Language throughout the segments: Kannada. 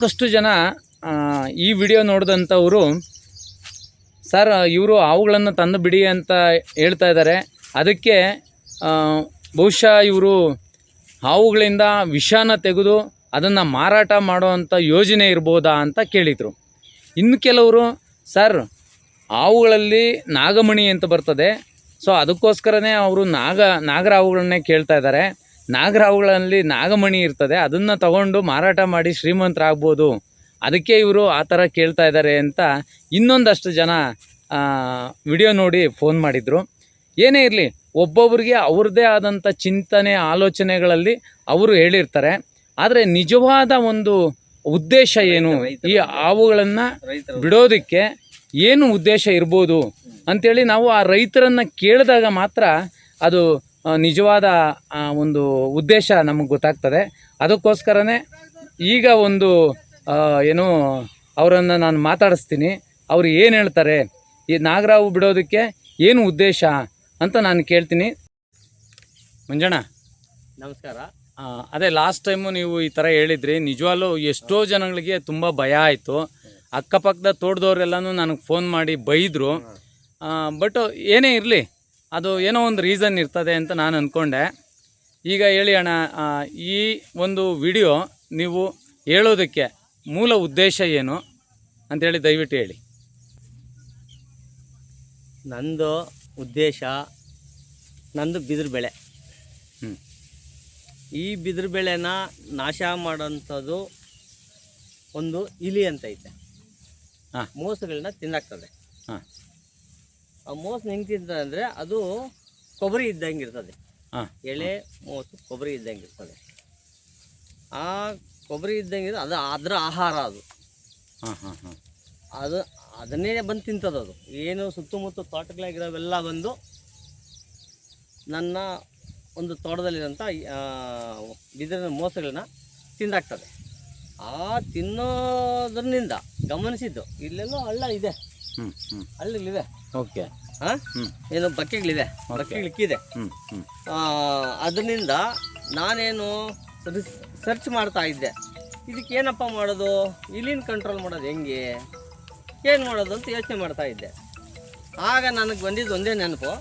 ಸಾಕಷ್ಟು ಜನ ಈ ವಿಡಿಯೋ ನೋಡಿದಂಥವರು, ಸರ್, ಇವರು ಹಾವುಗಳನ್ನು ತಂದು ಬಿಡಿ ಅಂತ ಹೇಳ್ತಾ ಇದ್ದಾರೆ. ಅದಕ್ಕೆ ಬಹುಶಃ ಇವರು ಹಾವುಗಳಿಂದ ವಿಷಾನ ತೆಗೆದು ಅದನ್ನು ಮಾರಾಟ ಮಾಡುವಂಥ ಯೋಜನೆ ಇರ್ಬೋದಾ ಅಂತ ಕೇಳಿದರು. ಇನ್ನು ಕೆಲವರು, ಸರ್, ಹಾವುಗಳಲ್ಲಿ ನಾಗಮಣಿ ಅಂತ ಬರ್ತದೆ. ಸೊ, ಅದಕ್ಕೋಸ್ಕರನೇ ಅವರು ನಾಗ, ನಾಗರ ಹಾವುಗಳನ್ನೇ ಕೇಳ್ತಾ ಇದ್ದಾರೆ. ನಾಗರಾವುಗಳಲ್ಲಿ ನಾಗಮಣಿ ಇರ್ತದೆ. ಅದನ್ನು ತಗೊಂಡು ಮಾರಾಟ ಮಾಡಿ ಶ್ರೀಮಂತರಾಗ್ಬೋದು. ಅದಕ್ಕೆ ಇವರು ಆ ಥರ ಕೇಳ್ತಾ ಇದ್ದಾರೆ ಅಂತ ಇನ್ನೊಂದಷ್ಟು ಜನ ವಿಡಿಯೋ ನೋಡಿ ಫೋನ್ ಮಾಡಿದರು. ಏನೇ ಇರಲಿ ಒಬ್ಬೊಬ್ಬರಿಗೆ ಅವ್ರದ್ದೇ ಆದಂಥ ಚಿಂತನೆ, ಆಲೋಚನೆಗಳಲ್ಲಿ ಅವರು ಹೇಳಿರ್ತಾರೆ. ಆದರೆ ನಿಜವಾದ ಒಂದು ಉದ್ದೇಶ ಏನು? ಈ ಹಾವುಗಳನ್ನು ಬಿಡೋದಕ್ಕೆ ಏನು ಉದ್ದೇಶ ಇರ್ಬೋದು? ಅಂಥೇಳಿ ನಾವು ಆ ರೈತರನ್ನು ಕೇಳಿದಾಗ ಮಾತ್ರ ಅದು ನಿಜವಾದ ಒಂದು ಉದ್ದೇಶ ನಮಗೆ ಗೊತ್ತಾಗ್ತದೆ. ಅದಕ್ಕೋಸ್ಕರನೇ ಈಗ ಒಂದು ಏನು, ಅವರನ್ನು ನಾನು ಮಾತಾಡಿಸ್ತೀನಿ. ಅವರು ಏನು ಹೇಳ್ತಾರೆ? ಈ ನಾಗರಾವು ಬಿಡೋದಕ್ಕೆ ಏನು ಉದ್ದೇಶ ಅಂತ ನಾನು ಕೇಳ್ತೀನಿ. ಮಂಜಣ್ಣ. ನಮಸ್ಕಾರ. ಅದೇ ಲಾಸ್ಟ್ ಟೈಮು ನೀವು ಈ ಥರ ಹೇಳಿದ್ರಿ, ನಿಜವಾಗ್ಲೂ ಎಷ್ಟೋ ಜನಗಳಿಗೆ ತುಂಬ ಭಯ ಆಯಿತು. ಅಕ್ಕಪಕ್ಕದ ತೋಟದವ್ರೆಲ್ಲನೂ ನನಗೆ ಫೋನ್ ಮಾಡಿ ಬೈದರು. ಬಟ್ ಏನೇ ಇರಲಿ ಅದು ಏನೋ ಒಂದು ರೀಸನ್ ಇರ್ತದೆ ಅಂತ ನಾನು ಅಂದ್ಕೊಂಡೆ ಈಗ ಹೇಳಿ ಅಣ್ಣ ಈ ಒಂದು ವಿಡಿಯೋ ನೀವು ಹೇಳೋದಕ್ಕೆ ಮೂಲ ಉದ್ದೇಶ ಏನು ಅಂಥೇಳಿ ದಯವಿಟ್ಟು ಹೇಳಿ. ನಂದು ಉದ್ದೇಶ ನಂದು ಬಿದಿರು ಬೆಳೆ. ಹ್ಞೂ ಈ ಬಿದಿರು ಬೆಳೆನ ನಾಶ ಮಾಡೋಂಥದ್ದು ಒಂದು ಇಲಿ ಅಂತ ಐತೆ. ಹಾ. ಮೋಸಗಳನ್ನ ತಿನ್ನಾಕ್ತದೆ ಹಾಂ. ಆ ಮೋಸ ಅಂದರೆ ಅದು ಕೊಬ್ಬರಿ ಇದ್ದಂಗೆ ಇರ್ತದೆ. ಎಳೆ ಮೋಸು ಕೊಬ್ಬರಿ ಇದ್ದಂಗೆ ಇರ್ತದೆ. ಆ ಕೊಬ್ಬರಿ ಇದ್ದಂಗೆ ಅದು ಅದರ ಆಹಾರ ಅದು. ಹಾಂ ಹಾಂ ಹಾಂ. ಅದು ಅದನ್ನೇ ಬಂದು ತಿಂತದ ಅದು. ಏನು ಸುತ್ತಮುತ್ತ ತೋಟಗಳಾಗಿರೋವೆಲ್ಲ ಬಂದು ನನ್ನ ಒಂದು ತೋಟದಲ್ಲಿರೋಂಥ ಬಿದಿರಿನ ಮೋಸಗಳನ್ನ ತಿಂದಾಕ್ತದೆ. ಆ ತಿನ್ನೋದ್ರಿಂದ ಗಮನಿಸಿದ್ದು ಇಲ್ಲೆಲ್ಲೋ ಹಳ್ಳ ಇದೆ. ಹ್ಞೂ ಹ್ಞೂ ಹಳ್ಳಿಗಳಿವೆ ಓಕೆ. ಹಾಂ ಏನು ಬಕ್ಕೆಗಳಿದೆ. ಬಕ್ಕೆಗಳಿಕ್ಕಿದೆ ಅದರಿಂದ ನಾನೇನು ಸರ್ಚ್ ಮಾಡ್ತಾ ಇದ್ದೆ. ಇದಕ್ಕೆ ಏನಪ್ಪ ಮಾಡೋದು? ಇಲ್ಲಿನ ಕಂಟ್ರೋಲ್ ಮಾಡೋದು ಹೆಂಗೆ? ಏನು ಮಾಡೋದು ಅಂತ ಯೋಚನೆ ಮಾಡ್ತಾ ಇದ್ದೆ. ಆಗ ನನಗೆ ಬಂದಿದ್ದು ಒಂದೇ ನೆನಪು.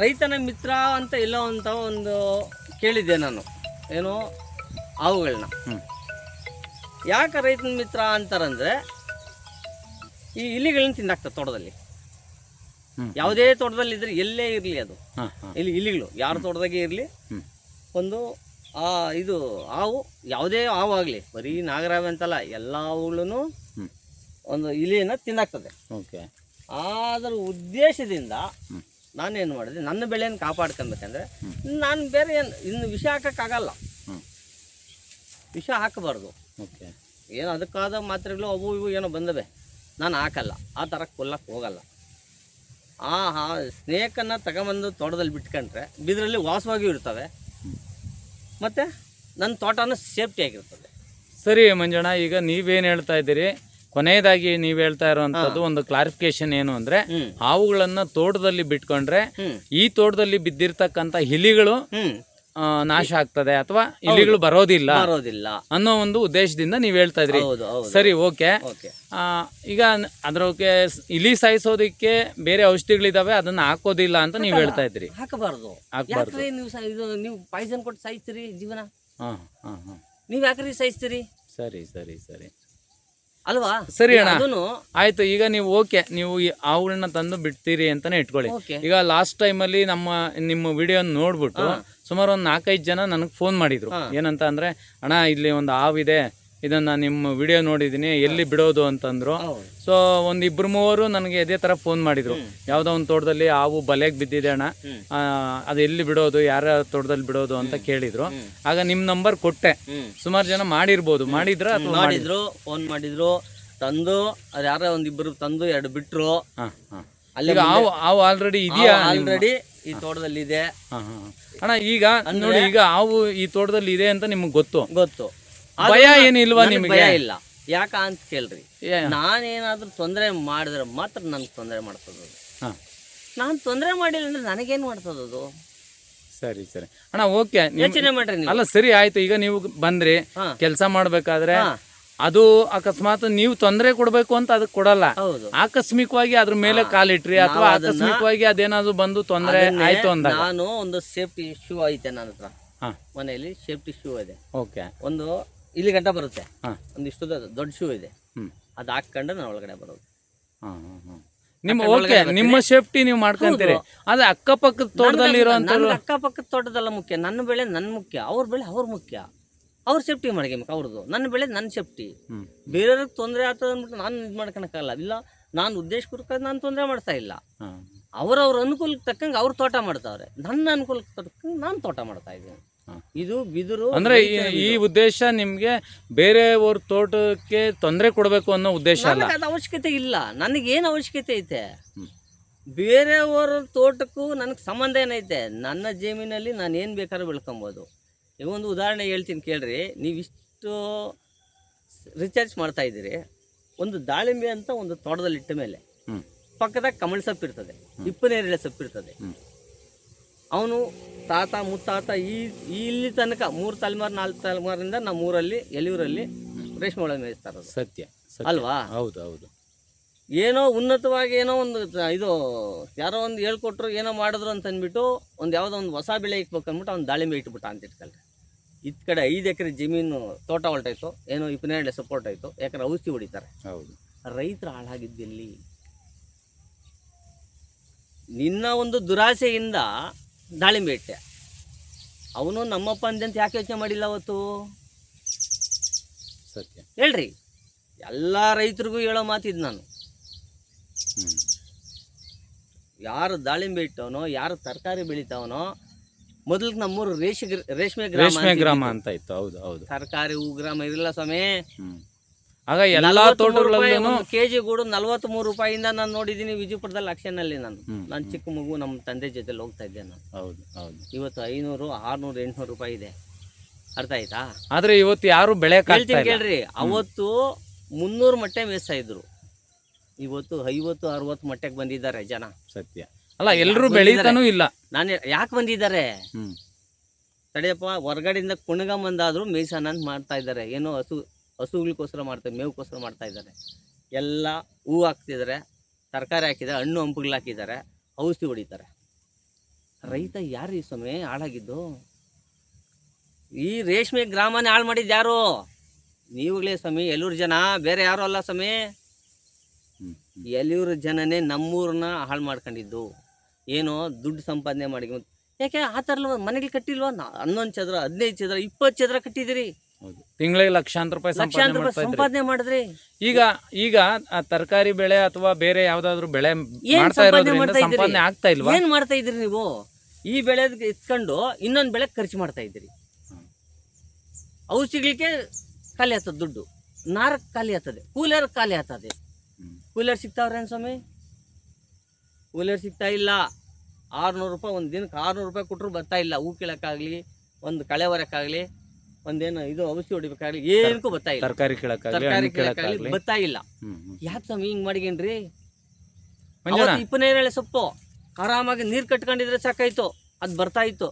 ರೈತನ ಮಿತ್ರ ಅಂತ ಎಲ್ಲೋ ಅಂತ ಒಂದು ಕೇಳಿದ್ದೆ ನಾನು. ಏನು? ಹಾವುಗಳನ್ನ ಹ್ಞೂ ಯಾಕೆ ರೈತನ ಮಿತ್ರ ಅಂತಾರಂದ್ರೆ ಈ ಇಲಿಗಳನ್ನ ತಿಂದಾಕ್ತದೆ ತೋಟದಲ್ಲಿ. ಯಾವುದೇ ತೋಟದಲ್ಲಿ ಇದ್ರೆ ಎಲ್ಲೇ ಇರಲಿ ಅದು. ಇಲ್ಲಿ ಇಲಿಗಳು ಯಾರ ತೋಟದಾಗೆ ಇರಲಿ ಒಂದು ಆ ಇದು ಹಾವು ಯಾವುದೇ ಹಾವು ಆಗಲಿ ಬರೀ ನಾಗರಾವೆ ಅಂತಲ್ಲ ಎಲ್ಲ ಹಾವುಗಳೂ ಒಂದು ಇಲಿಯನ್ನು ತಿನ್ನಾಗ್ತದೆ ಓಕೆ. ಅದರ ಉದ್ದೇಶದಿಂದ. ನಾನೇನು ಮಾಡಿದೆ ನನ್ನ ಬೆಳೆಯನ್ನು ಕಾಪಾಡ್ಕೊಬೇಕಂದ್ರೆ. ನಾನು ಬೇರೆ ಏನು ಇನ್ನು ವಿಷ ಹಾಕೋಕ್ಕಾಗಲ್ಲ. ವಿಷ ಹಾಕಬಾರ್ದು. ಓಕೆ. ಏನು ಅದಕ್ಕಾದ ಮಾತ್ರೆಗಳು ಅವು ಇವು ಏನೋ ಬಂದವೆ. ನಾನು ಹಾಕಲ್ಲ. ಆ ಥರ ಕೊಲ್ಲಕ್ಕೆ ಹೋಗಲ್ಲ. ಆ ಹಾ ಸ್ನೇಕನ್ನು ತಗೊಂಬಂದು ತೋಟದಲ್ಲಿ ಬಿಟ್ಕೊಂಡ್ರೆ ಬಿದ್ರಲ್ಲಿ ವಾಸವಾಗಿಯೂ ಇರ್ತವೆ. ಮತ್ತು ನನ್ನ ತೋಟನೂ ಸೇಫ್ಟಿ ಆಗಿರ್ತದೆ. ಸರಿ ಮಂಜಣ್ಣ ಈಗ ನೀವೇನು ಹೇಳ್ತಾ ಇದ್ದೀರಿ? ಕೊನೆಯದಾಗಿ ನೀವು ಹೇಳ್ತಾ ಇರುವಂತದ್ದು ಒಂದು ಕ್ಲಾರಿಫಿಕೇಶನ್ ಏನು ಅಂದ್ರೆ ಹಾವುಗಳನ್ನ ತೋಟದಲ್ಲಿ ಬಿಟ್ಕೊಂಡ್ರೆ ಈ ತೋಟದಲ್ಲಿ ಬಿದ್ದಿರ್ತಕ್ಕಂಥ ಹಿಲಿಗಳು ನಾಶ ಆಗ್ತದೆ ಅಥವಾ ಇಲಿಗಳು ಬರೋದಿಲ್ಲ ಬರೋದಿಲ್ಲ. ಅನ್ನೋ ಒಂದು ಉದ್ದೇಶದಿಂದ ನೀವು ಹೇಳ್ತಾ ಇದ್ರಿ. ಹೌದು ಹೌದು. ಸರಿ ಓಕೆ. ಓಕೆ. ಈಗ ಅದ್ರ ಇಲಿ ಸಾಯಿಸೋದಕ್ಕೆ ಬೇರೆ ಔಷಧಿಗಳಿದಾವೆ ಅದನ್ನ ಹಾಕೋದಿಲ್ಲ ಅಂತ ನೀವು ಹೇಳ್ತಾ ಇದ್ರಿ. ಹಾಕಬಾರ್ದು. ಹಾಕ್ಬಾರ್ದು. ಯಾಕ್ರಿ ನೀವು ಸ- ಇದು ನೀವು ಪಾಯ್ಸನ್ ಕೊಟ್ಟು ಸಾಯಿಸ್ತೀರಿ ಜೀವನ? ಹಾ ಹಾಂ ಹಾಂ. ನೀವು ಯಾಕ್ರಿ ಸಾಯಿಸ್ತೀರಿ? ಸರಿ ಸರಿ ಸರಿ. ಅಲ್ವಾ? ಸರಿ ಅಣ್ಣ. ಅದನ್ನು ಆಯ್ತು ಈಗ ನೀವು ಓಕೆ ನೀವು ಅವುಗಳನ್ನ ತಂದು ಬಿಡ್ತೀರಿ ಅಂತಾನೆ ಇಟ್ಕೊಳ್ಳಿ. ಈಗ ಲಾಸ್ಟ್ ಟೈಮಲ್ಲಿ ನಮ್ಮ ನಿಮ್ಮ ವಿಡಿಯೋ ನೋಡ್ಬಿಟ್ಟು ಸುಮಾರು ಒಂದು ನಾಲ್ಕೈದು ಜನ ನನಗೆ ಫೋನ್ ಮಾಡಿದ್ರು. ಏನಂತ ಅಂದ್ರೆ ಅಣ್ಣ ಇಲ್ಲಿ ಒಂದು ಹಾವಿದೆ ಇದನ್ನ ನಿಮ್ಮ ವಿಡಿಯೋ ನೋಡಿದ್ದೀನಿ ಎಲ್ಲಿ ಬಿಡೋದು? ಅಂತಂದ್ರು. ಸೊ ಒಂದು ಇಬ್ರು ಮೂವರು ನನಗೆ ಇದೇ ಥರ ಫೋನ್ ಮಾಡಿದ್ರು. ಯಾವುದೋ ಒಂದು ತೋಟದಲ್ಲಿ ಹಾವು ಬಲೆಗೆ ಬಿದ್ದಿದೆ ಅಣ್ಣ. ಅದು ಎಲ್ಲಿ ಬಿಡೋದು ಯಾರ ತೋಟದಲ್ಲಿ ಬಿಡೋದು ಅಂತ ಕೇಳಿದ್ರು. ಆಗ ನಿಮ್ಮ ನಂಬರ್ ಕೊಟ್ಟೆ. ಸುಮಾರು ಜನ ಮಾಡಿರ್ಬೋದು ಮಾಡಿದ್ರ ಮಾಡಿದ್ರು ಫೋನ್ ಮಾಡಿದ್ರು ತಂದು ಅದು ಯಾರೋ ಒಂದಿಬ್ಬರು ತಂದು ಎರಡು ಬಿಟ್ರು. ಹಾಂ ಹಾಂ. ಅಲ್ಲೇ ಈಗ ಹಾವು ಹಾವು ಆಲ್ರೆಡಿ ಇದೆಯಾ ಆಲ್ರೆಡಿ ಈ ತೋಟದಲ್ಲಿ ಇದೆ ಹಾಂ ಹಾಂ. ಅಣ್ಣ ಈಗ ನೋಡಿ ಈಗ ಹಾವು ಈ ತೋಟದಲ್ಲಿ ಇದೆ ಅಂತ ನಿಮ್ಗೆ ಗೊತ್ತು. ಗೊತ್ತು. ಭಯ ಏನಿಲ್ವಾ ನಿಮ್ಗೆ ನಿಮಗೆ? ಭಯ ಇಲ್ಲ. ಯಾಕ ಅಂತ ಕೇಳ್ರಿ. ಏ. ನಾನೇನಾದ್ರೂ ತೊಂದರೆ ಮಾಡಿದ್ರೆ ಮಾತ್ರ ನನ್ಗೆ ತೊಂದರೆ ಮಾಡ್ತದ ಹಾ. ನಾನು ತೊಂದರೆ ಮಾಡಿಲ್ಲ ಅಂದ್ರೆ ನನಗೇನು ಮಾಡ್ತದದು ಸರಿ ಸರಿ. ಅಣ್ಣ ಓಕೆ. ಯೋಚನೆ ಮಾಡ್ರಿ ನೀವು. ಅಲ್ಲ ಸರಿ ಆಯ್ತು. ಈಗ ನೀವು ಬಂದ್ರಿ. ಕೆಲಸ ಮಾಡ್ಬೇಕಾದ್ರೆ. ಅದು ಅಕಸ್ಮಾತ್ ನೀವು ತೊಂದರೆ ಕೊಡಬೇಕು ಅಂತ ಅದಕ್ಕೆ ಕೊಡಲ್ಲ. ಹೌದು. ಆಕಸ್ಮಿಕವಾಗಿ ಅದ್ರ ಮೇಲೆ ಕಾಲಿಟ್ರಿ ಅಥವಾ ನಾವು ಅದನ್ನ- ಆಕಸ್ಮಿಕವಾಗಿ ಅದೇನಾದ್ರು ಬಂದು ತೊಂದರೆ ಅದನ್ನೇ ಆಯ್ತು ಅಂದಾಗ. ನಾನು ಒಂದು ಸೇಫ್ಟಿ ಶೂ ಐತೆ ನನ್ನ ಹತ್ರ. ಹಾ. ಮನೆಯಲ್ಲಿ ಸೇಫ್ಟಿ ಶೂ ಇದೆ. ಓಕೆ. ಒಂದು ಇಲ್ಲಿ ಗಂಟ ಬರುತ್ತೆ. ಹಾ. ಒಂದಿಷ್ಟು ದೊಡ್ಡ ಶೂ ಇದೆ. ಹ್ಮ್. ಅದು ಹಾಕೊಂಡು ನಾನು ಒಳಗಡೆ ಬರೋದು. ಹಾ, ಹಾ, ಹಾ. ನಿಮ್ಮ ಓಕೆ ನಿಮ್ಮ ಸೇಫ್ಟಿ ನೀವು ಮಾಡ್ಕೊಂತೀರಿ. ಅದ ಅಕ್ಕಪಕ್ಕದ ತೋಟದಲ್ಲಿ ಇರುವಂತ ನನ್ನ ಅಕ್ಕಪಕ್ಕದ ತೋಟದಲ್ಲ ಮುಖ್ಯ. ನನ್ನ ಬೆಳೆ ನನ್ನ ಮುಖ್ಯ. ಅವ್ರ ಬೆಳೆ ಅವ್ರ ಮುಖ್ಯ. ಅವ್ರ ಸೇಫ್ಟಿ ಮಾಡ್ಕೊಬೇಕು ಅವ್ರದ್ದು ನನ್ನ ಬೆಳೆ ನನ್ನ ಸೇಫ್ಟಿ ಬೇರೆಯವ್ರಿಗೆ ತೊಂದರೆ ಆಗ್ತದೆ ಅಂದ್ಬಿಟ್ಟು ನಾನು ಇದು ಮಾಡ್ಕೊಳಕ್ಕಾಗಲ್ಲ ಇಲ್ಲ ನಾನು ಉದ್ದೇಶಪೂರ್ವಕ ನಾನು ತೊಂದರೆ ಮಾಡ್ತಾ ಇಲ್ಲ. ಅವರವ್ರ ಅನುಕೂಲಕ್ಕೆ ತಕ್ಕಂಗೆ ಅವ್ರು ತೋಟ ಮಾಡ್ತಾವ್ರೆ. ನನ್ನ ಅನುಕೂಲಕ್ಕೆ ತಕ್ಕಂಗೆ ನಾನು ತೋಟ ಮಾಡ್ತಾ ಇದ್ದೀನಿ. ಇದು ಬಿದಿರು ಅಂದ್ರೆ ಈ- ಉದ್ದೇಶ ನಿಮ್ಗೆ ಬೇರೆಯವ್ರ ತೋಟಕ್ಕೆ ತೊಂದರೆ ಕೊಡಬೇಕು ಅನ್ನೋ ಉದ್ದೇಶ ಅಲ್ಲ? ಅದು ಅವಶ್ಯಕತೆ ಇಲ್ಲ. ನನಗೇನು ಅವಶ್ಯಕತೆ ಐತೆ? ಬೇರೆಯವರ ತೋಟಕ್ಕೂ ನನಗೆ ಸಂಬಂಧ ಏನೈತೆ? ನನ್ನ ಜಮೀನಲ್ಲಿ ನಾನು ಏನು ಬೇಕಾದ್ರೂ ಬೆಳ್ಕೊಬೋದು. ಒಂದು ಉದಾಹರಣೆ ಹೇಳ್ತೀನಿ ಕೇಳ್ರಿ. ನೀವಿಷ್ಟು ರಿಚಾರ್ಜ್ ಮಾಡ್ತಾ ಇದ್ದೀರಿ. ಒಂದು ದಾಳಿಂಬೆ ಅಂತ ಒಂದು ತೋಟದಲ್ಲಿ ಇಟ್ಟ ಮೇಲೆ ಪಕ್ಕದಾಗ ಕಮಳ ಸೊಪ್ಪು ಇರ್ತದೆ ಇಪ್ಪನೇರಳೆ ಸೊಪ್ಪು ಇರ್ತದೆ. ಅವನು ತಾತ ಮುತ್ತಾತ ಈ ಇಲ್ಲಿ ತನಕ ಮೂರು ತಲೆಮಾರು ನಾಲ್ಕು ತಲೆಮಾರಿಂದ ನಮ್ಮ ಊರಲ್ಲಿ ಎಲಿಯೂರಲ್ಲಿ ರೇಷ್ಮೆ ಒಳಗೆ ಮೇಯಿಸ್ತಾರೆ ಸತ್ಯ ಅಲ್ವಾ? ಹೌದು ಹೌದು. ಏನೋ ಉನ್ನತವಾಗಿ ಏನೋ ಒಂದು ಇದು ಯಾರೋ ಒಂದು ಹೇಳ್ಕೊಟ್ರು ಏನೋ ಮಾಡಿದ್ರು ಅಂತ ಅಂದ್ಬಿಟ್ಟು ಒಂದು ಯಾವುದೋ ಒಂದು ಹೊಸ ಬೆಳೆ ಇಕ್ಬೇಕು ಅಂದ್ಬಿಟ್ಟು ಅವ್ನು ದಾಳಿಂಬೆ ಇಟ್ಬಿಟ್ಟ ಅಂತ ಇಟ್ಕೊಳ್ರಿ. ಇತ್ ಕಡೆ ಐದು ಎಕರೆ ಜಮೀನು ತೋಟ ಹೊಲ್ಟಾಯ್ತು ಏನೋ ಇಪ್ಪನ್ನೆರಡು ಸಪೋರ್ಟ್ ಆಯಿತು ಯಾಕಂದ್ರೆ ಔಷಧಿ ಹೊಡಿತಾರೆ. ಹೌದು. ರೈತರು ಹಾಳಾಗಿದ್ದಲ್ಲಿ. ನಿನ್ನ ಒಂದು ದುರಾಸೆಯಿಂದ ದಾಳಿಂಬೆ ಇಟ್ಟೆ. ಅವನು ನಮ್ಮಪ್ಪ ಅಂದಂತ ಯಾಕೆ ಯೋಚನೆ ಮಾಡಿಲ್ಲ ಅವತ್ತು? ಸತ್ಯ. ಹೇಳ್ರಿ. ಎಲ್ಲ ರೈತರಿಗೂ ಹೇಳೋ ಮಾತಿದ್ದು ನಾನು. ಯಾರು ದಾಳಿಂಬೆ ಇಟ್ಟವನೋ ಯಾರು ತರಕಾರಿ ಬೆಳಿತಾವನೋ ಮೊದಲಿಗೆ ನಮ್ಮೂರು ರೇಷೆ ರೇಷ್ಮೆ ಗ್ರಾಮ ರೇಷ್ಮೆ ಗ್ರಾಮ ಅಂತ ಇತ್ತು ಹೌದು ಹೌದು. ತರಕಾರಿ ಹೂ ಗ್ರಾಮ ಇರಲಿಲ್ಲ ಸ್ವಾಮಿ. ಹ್ಮ್. ಆಗ ಎಲ್ಲಾ ತೋಟಗಳಲ್ಲೂ ಕೆಜಿ ಗೂಡು ನಲ್ವತ್ತ್ ಮೂರು ರೂಪಾಯಿಂದ ನಾನು ನೋಡಿದ್ದೀನಿ ವಿಜಯಪುರದಲ್ಲಿ ಅಕ್ಷನಲ್ಲಿ ನಾನು. ಹ್ಮ್, ನಾನು ಚಿಕ್ಕ ಮಗು ನಮ್ಮ ತಂದೆ ಜೊತೆಲಿ ಹೋಗ್ತಾ ಇದ್ದೆ ನಾನು. ಹೌದು ಹೌದು. ಇವತ್ತು ಐನೂರು ಆರ್ನೂರು ಎಂಟ್ನೂರು ರೂಪಾಯಿ ಇದೆ. ಅರ್ಥ ಆಯ್ತಾ? ಆದ್ರೆ ಇವತ್ತು ಯಾರು ಬೆಳೆ ಹೇಳ್ತೀನಿ ಕೇಳ್ರಿ ಅವತ್ತು ಮುನ್ನೂರು ಮಟ್ಟೆ ಮೇಯಿಸ್ತಾ ಇದ್ರು. ಇವತ್ತು ಐವತ್ತು ಅರವತ್ತು ಮಟ್ಟಕ್ಕೆ ಬಂದಿದ್ದಾರೆ ಜನ. ಸತ್ಯ. ಅಲ್ಲ ಎಲ್ಲರೂ ಬೆಳೀತಾನೂ ಇಲ್ಲ. ನಾನು ಯಾಕೆ ಬಂದಿದ್ದಾರೆ? ಹ್ಮ್. ತಡೆಯಪ್ಪ ಹೊರಗಡೆಯಿಂದ ಕುಣಗಂಬಂದಾದರೂ ಮೇಯ್ಸೋಣ ಅಂತ ಮಾಡ್ತಾ ಇದ್ದಾರೆ. ಏನೋ ಹಸು ಹಸುಗಳಿಗೋಸ್ಕರ ಮಾಡ್ತಾರೆ ಮೇವುಗೋಸ್ಕರ ಮಾಡ್ತಾ ಇದ್ದಾರೆ. ಎಲ್ಲ ಹೂ ಹಾಕ್ತಿದ್ದಾರೆ ತರಕಾರಿ ಹಾಕಿದ್ದಾರೆ ಹಣ್ಣು ಹಂಪುಗಳು ಹಾಕಿದ್ದಾರೆ ಔಷಧಿ ಹೊಡಿತಾರೆ. ರೈತ ಯಾರು ಈ ಸಮಯ ಹಾಳಾಗಿದ್ದು? ಈ ರೇಷ್ಮೆ ಗ್ರಾಮನೇ ಹಾಳು ಮಾಡಿದ್ದು ಯಾರು? ನೀವುಗಳೇ ಸ್ವಾಮಿ ಎಲ್ಲೂರು ಜನ ಬೇರೆ ಯಾರು ಅಲ್ಲ ಸ್ವಾಮಿ. ಹ್ಮ್. ಜನನೇ ನಮ್ಮೂರನ್ನ ಹಾಳು ಮಾಡ್ಕೊಂಡಿದ್ದು. ಏನೋ ದುಡ್ಡು ಸಂಪಾದನೆ ಮಾಡಿ ಯಾಕೆ ಆ ಥರ ಮನೆಗೆ ಕಟ್ಟಿಲ್ವಾ? ಹನ್ನೊಂದು ಚದರ ಹದಿನೈದು ಚದರ ಇಪ್ಪತ್ತು ಚದರ ಕಟ್ಟಿದಿರಿ ತಿಂಗಳಿಗೆ ಲಕ್ಷಾಂತರ ರೂಪಾಯಿ ಸಂಪಾದನೆ ಲಕ್ಷಾಂತರ ರೂಪಾಯಿ ಸಂಪಾದನೆ ಮಾಡಿದ್ರಿ. ಈಗ ಈಗ ಆ ತರಕಾರಿ ಬೆಳೆ ಅಥವಾ ಬೇರೆ ಯಾವ್ದಾದ್ರು ಬೆಳೆ ಸಂಪಾದನೆ ಆಗ್ತಾ ಇಲ್ವಾ? ಏನ್ ಮಾಡ್ತಾ ಇದ್ರಿ ನೀವು? ಈ ಬೆಳೆ ಇತ್ಕೊಂಡು ಇನ್ನೊಂದು ಬೆಳೆ ಖರ್ಚು ಮಾಡ್ತಾ ಇದ್ರಿ. ಔಷಧಿಗಳಿಗೆ ಖಾಲಿ ಆಗ್ತದೆ ದುಡ್ಡು. ನಾರಕ್ಕೆ ಖಾಲಿ ಆಗ್ತದೆ. ಕೂಲರ್ ಖಾಲಿ ಆಗ್ತದೆ. ಕೂಲರ್ ಸಿಗ್ತಾವ್ರೇನು ಸ್ವಾಮಿ? ಕೂಲರ್ ಸಿಗ್ತಾ ಇಲ್ಲ. ಆರುನೂರು ರೂಪಾಯಿ ಒಂದು ದಿನಕ್ಕೆ ಆರುನೂರು ರೂಪಾಯಿ ಕೊಟ್ಟರು ಬರ್ತಾ ಇಲ್ಲ. ಹೂ ಕೀಳಕ್ಕಾಗ್ಲಿ ಒಂದು ಕಳೆ ಹೊರಕ್ಕಾಗಲಿ ಒಂದೇನು ಇದು ಔಷಧಿ ಹೊಡಿಬೇಕಾಗಲಿ ಏನಕ್ಕೂ ಬರ್ತಾ ಇಲ್ಲ. ತರಕಾರಿ ತರಕಾರಿ ಕೀಳಕ್ಕಾಗ್ಲಿ. ಬರ್ತಾ ಇಲ್ಲ. ಯಾಕೆ ಸ್ವಾಮಿ ಹಿಂಗೆ ಮಾಡಿಗೇನ್ರಿ? ಇಪ್ಪನೇರಳೆ ಸೊಪ್ಪು. ಆರಾಮಾಗಿ ನೀರು ಕಟ್ಕೊಂಡಿದ್ರೆ ಸಾಕಾಯ್ತು. ಅದು ಬರ್ತಾ ಇತ್ತು.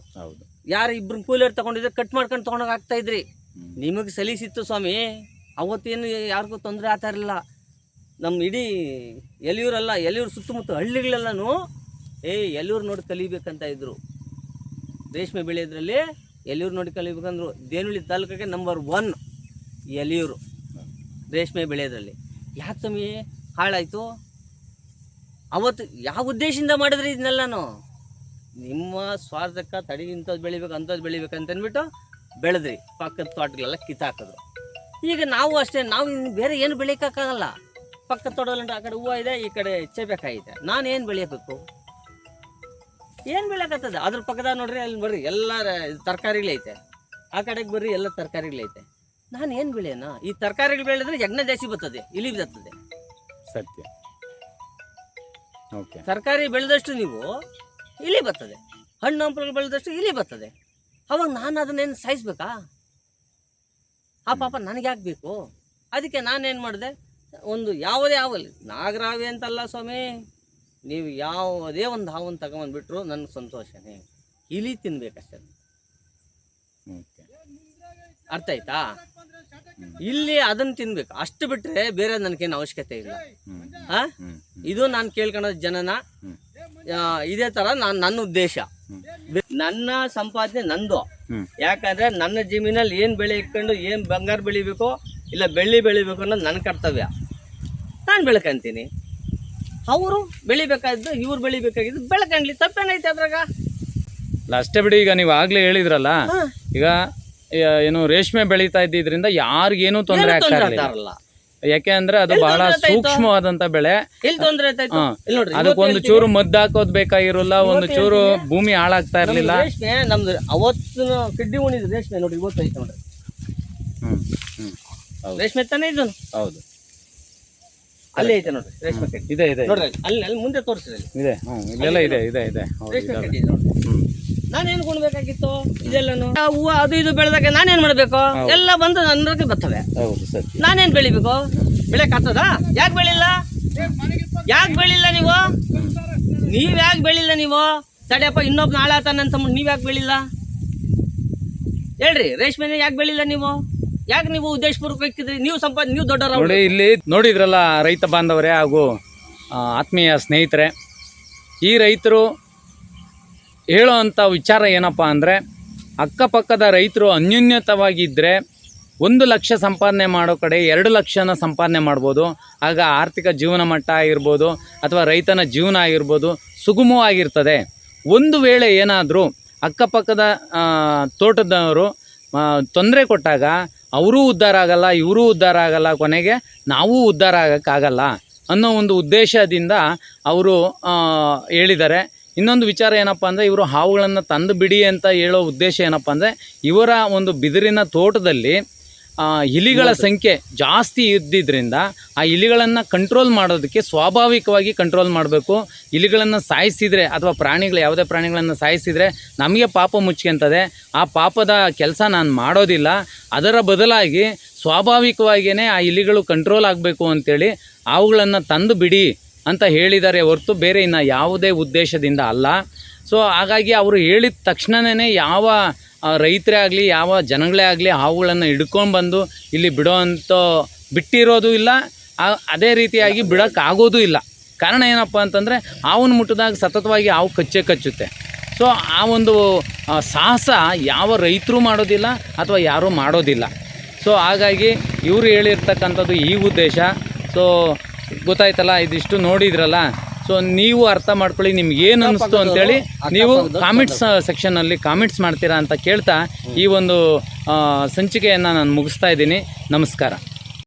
ಯಾರು ಇಬ್ರು ಕೂಲರ್ ತಗೊಂಡಿದ್ರೆ ಕಟ್ ಮಾಡ್ಕೊಂಡು ತೊಗೊಂಡೋಗಿ ಆಗ್ತಾ ಇದ್ರಿ. ನಿಮಗೆ ಸಲೀಸಿತ್ತು ಸ್ವಾಮಿ. ಅವತ್ತೇನು ಯಾರಿಗೂ ತೊಂದರೆ ಆಗ್ತಾ ಇರಲಿಲ್ಲ. ನಮ್ಮ ಇಡೀ ಎಲಿಯೂರಲ್ಲ ಎಲಿಯೂರು ಸುತ್ತಮುತ್ತ ಹಳ್ಳಿಗಳೆಲ್ಲನೂ, ಏ ಎಲಿಯೂರು ನೋಡಿ ಕಲಿಬೇಕಂತ ಇದ್ದರು ರೇಷ್ಮೆ ಬೆಳೆಯೋದ್ರಲ್ಲಿ ಎಲಿಯೂರು ನೋಡಿ ಕಲಿಬೇಕಂದ್ರು ದೇನುಳ್ಳಿ ತಾಲೂಕಿಗೆ ನಂಬರ್ ಒನ್ ಎಲಿಯೂರು ರೇಷ್ಮೆ ಬೆಳೆಯೋದ್ರಲ್ಲಿ. ಯಾಕೆ ಸ್ವಾಮಿ, ಹಾಳಾಯಿತು? ಅವತ್ತು ಯಾವ ಉದ್ದೇಶದಿಂದ ಮಾಡಿದ್ರಿ ಇದನ್ನೆಲ್ಲನು? ನಿಮ್ಮ ಸ್ವಾರ್ಥಕ್ಕೆ ತಡಿ ಇಂಥದ್ದು ಬೆಳಿಬೇಕು ಅಂಥದ್ದು ಅಂತ ಅಂದ್ಬಿಟ್ಟು ಬೆಳೆದ್ರಿ. ಪಕ್ಕದ ತೋಟಗಳೆಲ್ಲ ಕಿತ್ತಾಕಿದ್ರು. ಈಗ ನಾವು ಅಷ್ಟೇ, ನಾವು ಬೇರೆ ಏನು ಬೆಳಿಯಕ್ಕಾಗಲ್ಲ. ಪಕ್ಕದ ತೋಟದಲ್ಲಿ ಆ ಕಡೆ ಹೂವು ಇದೆ ಈ ಕಡೆ ಇದೆ. ನಾನು ಏನು ಬೆಳೆಯಬೇಕು? ಏನು ಬೆಳೆಯಕತ್ತದ? ಅದ್ರ ಪಕ್ಕದಾಗ ನೋಡ್ರಿ ಅಲ್ಲಿ ಬರ್ರಿ ಎಲ್ಲ ತರಕಾರಿಗಳೈತೆ ಆ ಕಡೆಗೆ ಬರ್ರಿ ಎಲ್ಲ ತರಕಾರಿಗಳೈತೆ ನಾನು ಏನು ಬೆಳೆಯೋಣ ಈ ತರಕಾರಿಗಳು ಬೆಳೆದ್ರೆ ಯಜ್ಞ ಜಾಸ್ತಿ ಬರ್ತದೆ ಇಲಿ ಬರ್ತದೆ. ಸತ್ಯ. ಓಕೆ. ತರಕಾರಿ ಬೆಳೆದಷ್ಟು ನೀವು ಇಲಿ ಬರ್ತದೆ. ಹಣ್ಣು ಹಂಪಲು ಬೆಳೆದಷ್ಟು ಇಲಿ ಬರ್ತದೆ. ಅವಾಗ ನಾನು ಅದನ್ನೇನು ಸಾಯಿಸ್ಬೇಕಾ? ಆ ಪಾಪ ನನಗೆ ಯಾಕೆ ಬೇಕು? ಅದಕ್ಕೆ ನಾನೇನು ಮಾಡಿದೆ? ಒಂದು ಯಾವುದೇ ಹಾವಲ್ಲಿ ನಾಗರಾವಿ ಅಂತಲ್ಲ ಸ್ವಾಮಿ ನೀವು ಯಾವುದೇ ಒಂದು ಹಾವನ್ನು ತಗೊಂಬಂದ್ಬಿಟ್ರು ನನಗೆ ಸಂತೋಷನೇ ಇಲಿ ತಿನ್ಬೇಕಷ್ಟೇ. ಅರ್ಥ ಆಯ್ತಾ? ಇಲ್ಲಿ ಅದನ್ನ ತಿನ್ಬೇಕು. ಅಷ್ಟು ಬಿಟ್ರೆ ಬೇರೆ ನನಗೇನು ಅವಶ್ಯಕತೆ ಇಲ್ಲ. ಹಾ? ಇದು ನಾನು ಕೇಳ್ಕೊಳೋದು ಜನನ. ಇದೇ ತರ ನಾನು ನನ್ನ ಉದ್ದೇಶ. ನನ್ನ ಸಂಪಾದನೆ ನಂದು. ಯಾಕಂದ್ರೆ ನನ್ನ ಜಮೀನಲ್ಲಿ ಏನ್ ಬೆಳೆ ಇಟ್ಕೊಂಡು ಏನ್ ಬಂಗಾರ ಬೆಳಿಬೇಕು ಇಲ್ಲ ಬೆಳ್ಳಿ ಬೆಳಿಬೇಕು ಅನ್ನೋದು ನನ್ನ ಕರ್ತವ್ಯ. ನಾನು ಬೆಳ್ಕೊಂತೀನಿ. ಅವರು ಬೆಳಿಬೇಕಾದ್ದು ಇವ್ರು ಬೆಳಿಬೇಕಾಗಿದ್ದು ಬೆಳ್ಕಂಡ್ಲಿ ತಪ್ಪೇನೈತೆ ಅದ್ರಾಗ? ಅಲ್ಲ, ಅಷ್ಟೇ ಬಿಡಿ ಈಗ ನೀವು ಆಗ್ಲೇ ಹೇಳಿದ್ರಲ್ಲ ಈಗ ಏನು ರೇಷ್ಮೆ ಬೆಳೀತಾ ಇದ್ದಿದ್ರಿಂದ ಯಾರಿಗೇನು ತೊಂದರೆ ಏನು ಆಗ್ತಾ ಯಾಕೆ ಅಂದ್ರೆ ಅದು ಬಹಳ? ಸೂಕ್ಷ್ಮವಾದಂತ ಬೆಳೆ. ನೋಡ್ರಿ ಅದಕ್ಕೊಂದು ಚೂರು ಮದ್ದು ಹಾಕೋದ್ ಬೇಕಾಗಿರಲ್ಲ ಒಂದು ಚೂರು ಭೂಮಿ ಹಾಳಾಗ್ತಾ ಇರ್ಲಿಲ್ಲ. ರೇಷ್ಮೆ ನಮ್ದು ಅವತ್ತಿನ ಕಿಡ್ಡಿ ಉಣಿದ ರೇಷ್ಮೆ ನೋಡಿ ಇವತ್ತು ಐತೆ ನೋಡ್ರಿ. ರೇಷ್ಮೆ ತಾನೇ ಇದು ಹೌದು. ಅಲ್ಲಿ ಐತೆ ನೋಡ್ರಿ ರೇಷ್ಮೆ ಕಡ್ಡಿ. ಇದೆ ಇದೆ ನೋಡ್ರಿ ಅಲ್ಲಿ. ಅಲ್ಲಿ ಮುಂದೆ ತೋರಿಸ್ರಿ ಇದೆ ಹ್ಮ್ ಇಲ್ಲೆಲ್ಲ ಇದೆ ಇದೆ ಇದೆ. ಹೌದು ರೇಷ್ಮೆ ಇದಾವೆ. ಕಡ್ಡಿ ಇದೆ ನೋಡ್ರಿ. ಹ್ಮ್. ಕೊಡ್ಬೇಕಾಗಿತ್ತು ಇದೆಲ್ಲನು? ಆ ಹೂವು ಅದು ಇದು ಬೆಳೆದಾಗ ನಾನೇನ್ ಮಾಡ್ಬೇಕು. ಎಲ್ಲ ಬಂದು ನನ್ನಕ್ಕೆ ಬರ್ತವೆ. ಹೌದು ಸರ್. ನಾನೇನ್ ಬೆಳಿಬೇಕು? ಬೆಳೆಕ್ ಆಗ್ತದ ಯಾಕೆ ಬೆಳಿಲ್ಲ? ಯಾಕೆ ಬೆಳಿಲ್ಲ ನೀವು? ನೀವ್ ಯಾಕೆ ಬೆಳಿಲ್ಲ ನೀವು? ತಡಿಯಪ್ಪ ಇನ್ನೊಬ್ಬ ನಾಳೆ ಆತಾನ ಅಂತ ನೀವ್ ಯಾಕೆ ಬೆಳಿಲ್ಲ? ಹೇಳ್ರಿ ರೇಷ್ಮೆನೇ ಯಾಕೆ ಬೆಳಿಲ್ಲ ನೀವು? ಯಾಕೆ ನೀವು ಉದ್ದೇಶಪೂರ್ವಕ ನೀವು ಸಂಪಾದ ನೀವು ದೊಡ್ಡವರು ನೋಡಿ, ಇಲ್ಲಿ ನೋಡಿದ್ರಲ್ಲ ರೈತ ಬಾಂಧವರೇ ಹಾಗೂ ಆತ್ಮೀಯ ಸ್ನೇಹಿತರೆ. ಈ ರೈತರು ಹೇಳೋ ಅಂಥ ವಿಚಾರ ಏನಪ್ಪ ಅಂದರೆ, ಅಕ್ಕಪಕ್ಕದ ರೈತರು ಅನ್ಯೂನ್ಯತವಾಗಿದ್ದರೆ ಒಂದು ಲಕ್ಷ ಸಂಪಾದನೆ ಮಾಡೋ ಕಡೆ ಎರಡು ಲಕ್ಷನ ಸಂಪಾದನೆ ಮಾಡ್ಬೋದು. ಆಗ ಆರ್ಥಿಕ ಜೀವನ ಮಟ್ಟ ಆಗಿರ್ಬೋದು ಅಥವಾ ರೈತನ ಜೀವನ ಆಗಿರ್ಬೋದು ಸುಗಮವಾಗಿರ್ತದೆ ಒಂದು ವೇಳೆ ಏನಾದರೂ ಅಕ್ಕಪಕ್ಕದ ತೋಟದವರು ತೊಂದರೆ ಕೊಟ್ಟಾಗ ಅವರೂ ಉದ್ಧಾರ ಆಗಲ್ಲ, ಇವರೂ ಉದ್ಧಾರ ಆಗಲ್ಲ, ಕೊನೆಗೆ ನಾವೂ ಉದ್ಧಾರ ಆಗೋಕ್ಕಾಗಲ್ಲ ಅನ್ನೋ ಒಂದು ಉದ್ದೇಶದಿಂದ ಅವರು ಹೇಳಿದ್ದಾರೆ. ಇನ್ನೊಂದು ವಿಚಾರ ಏನಪ್ಪ ಅಂದರೆ, ಇವರು ಹಾವುಗಳನ್ನು ತಂದು ಬಿಡಿ ಅಂತ ಹೇಳೋ ಉದ್ದೇಶ ಏನಪ್ಪ ಅಂದರೆ, ಇವರ ಒಂದು ಬಿದಿರಿನ ತೋಟದಲ್ಲಿ ಇಲಿಗಳ ಸಂಖ್ಯೆ ಜಾಸ್ತಿ ಇದ್ದಿದ್ದರಿಂದ ಆ ಇಲಿಗಳನ್ನು ಕಂಟ್ರೋಲ್ ಮಾಡೋದಕ್ಕೆ ಸ್ವಾಭಾವಿಕವಾಗಿ ಕಂಟ್ರೋಲ್ ಮಾಡಬೇಕು. ಇಲಿಗಳನ್ನು ಸಾಯಿಸಿದರೆ ಅಥವಾ ಪ್ರಾಣಿಗಳು ಯಾವುದೇ ಪ್ರಾಣಿಗಳನ್ನು ಸಾಯಿಸಿದರೆ ನಮಗೆ ಪಾಪ ಮುಚ್ಕೊಂತದೆ ಆ ಪಾಪದ ಕೆಲಸ ನಾನು ಮಾಡೋದಿಲ್ಲ. ಅದರ ಬದಲಾಗಿ ಸ್ವಾಭಾವಿಕವಾಗಿಯೇ ಆ ಇಲಿಗಳು ಕಂಟ್ರೋಲ್ ಆಗಬೇಕು ಅಂತೇಳಿ ಅವುಗಳನ್ನು ತಂದು ಬಿಡಿ ಅಂತ ಹೇಳಿದ್ದಾರೆ ಹೊರತು ಬೇರೆ ಇನ್ನು ಯಾವುದೇ ಉದ್ದೇಶದಿಂದ ಅಲ್ಲ. ಸೊ ಹಾಗಾಗಿ ಅವರು ಹೇಳಿದ ತಕ್ಷಣವೇ ಯಾವ ರೈತರೇ ಆಗಲಿ, ಯಾವ ಜನಗಳೇ ಆಗಲಿ ಹಾವುಗಳನ್ನು ಹಿಡ್ಕೊಂಡು ಬಂದು ಇಲ್ಲಿ ಬಿಡೋ ಅಂಥ ಬಿಟ್ಟಿರೋದು ಇಲ್ಲ. ಅದೇ ರೀತಿಯಾಗಿ ಬಿಡೋಕ್ಕಾಗೋದು ಇಲ್ಲ. ಕಾರಣ ಏನಪ್ಪ ಅಂತಂದರೆ ಹಾವನ್ನ ಮುಟ್ಟಿದಾಗ ಸತತವಾಗಿ ಹಾವು ಕಚ್ಚೆ ಕಚ್ಚುತ್ತೆ. ಸೊ ಆ ಒಂದು ಸಾಹಸ ಯಾವ ರೈತರು ಮಾಡೋದಿಲ್ಲ ಅಥವಾ ಯಾರೂ ಮಾಡೋದಿಲ್ಲ. ಸೊ ಹಾಗಾಗಿ ಇವರು ಹೇಳಿರ್ತಕ್ಕಂಥದ್ದು ಈ ಉದ್ದೇಶ. ಸೊ ಗೊತ್ತಾಯ್ತಲ್ಲ, ಇದಿಷ್ಟು ನೋಡಿದ್ರಲ್ಲ? ಸೊ ನೀವು ಅರ್ಥ ಮಾಡ್ಕೊಳ್ಳಿ ನಿಮ್ಗೆ ಏನು ಅನಿಸ್ತು ಅಂತೇಳಿ ನೀವು ಕಾಮೆಂಟ್ಸ್ ಸೆಕ್ಷನಲ್ಲಿ ಕಾಮೆಂಟ್ಸ್ ಮಾಡ್ತೀರಾ ಅಂತ ಕೇಳ್ತಾ ಈ ಒಂದು ಸಂಚಿಕೆಯನ್ನ ಸಂಚಿಕೆಯನ್ನು ನಾನು ಮುಗಿಸ್ತಾ ಇದ್ದೀನಿ. ನಮಸ್ಕಾರ.